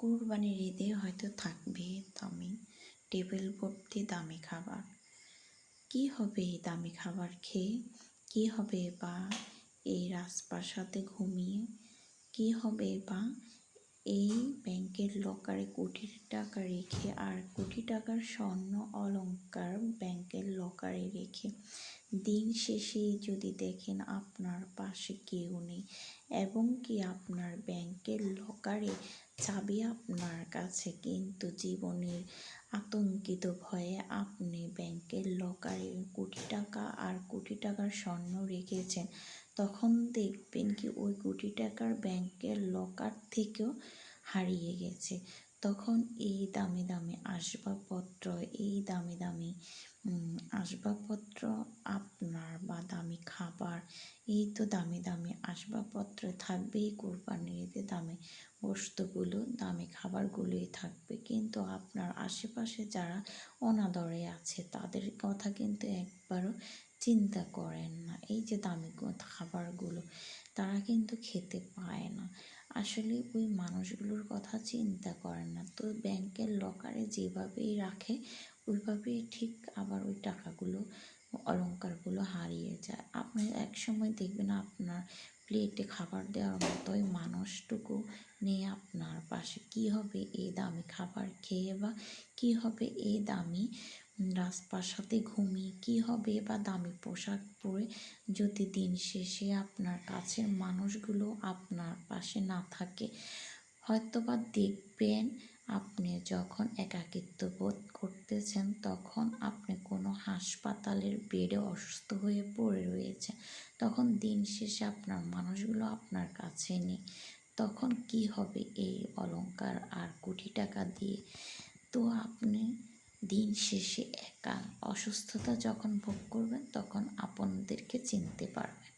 কোরবানির ঈদে হয়তো থাকবে দামি টেবিল ভর্তি দামি খাবার। কি হবে এই দামি খাবার খেয়ে? কি হবে বা এই রাজপ্রাসাদে ঘুমিয়ে? কি হবে বা এই ব্যাংকের লকারে কোটি টাকা রেখে আর কোটি টাকার স্বর্ণ অলংকার ব্যাংকের লকারে রেখে দিন শেষে যদি দেখেন আপনার পাশে কেউ নেই এবং কি আপনার ব্যাংকের লকারে চাবি আপনার কাছে, কিন্তু জীবনের আতঙ্কিত ভয়ে আপনি ব্যাংকের লকারে কোটি টাকা আর কোটি টাকার স্বর্ণ রেখেছেন, তখন দেখবেন কি ওই কোটি টাকার ব্যাংকের লকার থেকেও হারিয়ে গেছে। তখন এই দামি দামি আসবাবপত্র, এই দামি দামি আসবাবপত্র আপনার বা দামি খাবার, এই তো দামি দামি আসবাবপত্র থাকবেই কোরবানির ঈদে। দামি বস্তুগুলো, দামি খাবারগুলোই থাকবে। কিন্তু আপনার আশেপাশে যারা অনাদরে আছে, তাদের কথা কিন্তু একবারও চিন্তা করেন না। এই যে দামি খাবারগুলো তারা কিন্তু খেতে পায় না। আসলে ওই মানুষগুলোর কথা চিন্তা করে না। তো ব্যাংকের লকারে যেভাবেই রাখে, ওইভাবেই ঠিক আবার ওই টাকাগুলো, অলংকারগুলো হারিয়ে যায়। আপনি এক সময় দেখবেন আপনার প্লেটে খাবার দেওয়ার মতো ওই মানুষটুকু নেই আপনার পাশে। কি হবে এই দামি খাবার খেয়ে বা কি হবে এই দামি রাজপ্রাসাদে ঘুমিয়ে? কি হবে বা দামি পোশাক পরে যদি দিন শেষে আপনার কাছের মানুষগুলো আপনার পাশে না থাকে, হয়তোবা দেখবেন আপনি যখন একাকিত্ব বোধ করতেছেন, তখন আপনি কোনো হাসপাতালের বেডে অসুস্থ হয়ে পড়ে রয়েছেন। তখন দিন শেষে আপনার মানুষগুলো আপনার কাছে নেই। তখন কি হবে এই অলংকার আর কোটি টাকা দিয়ে? তো আপনি দিন শেষে একা। অসুস্থতা যখন ভোগ করবেন, তখন আপনদেরকে চিনতে পারবেন।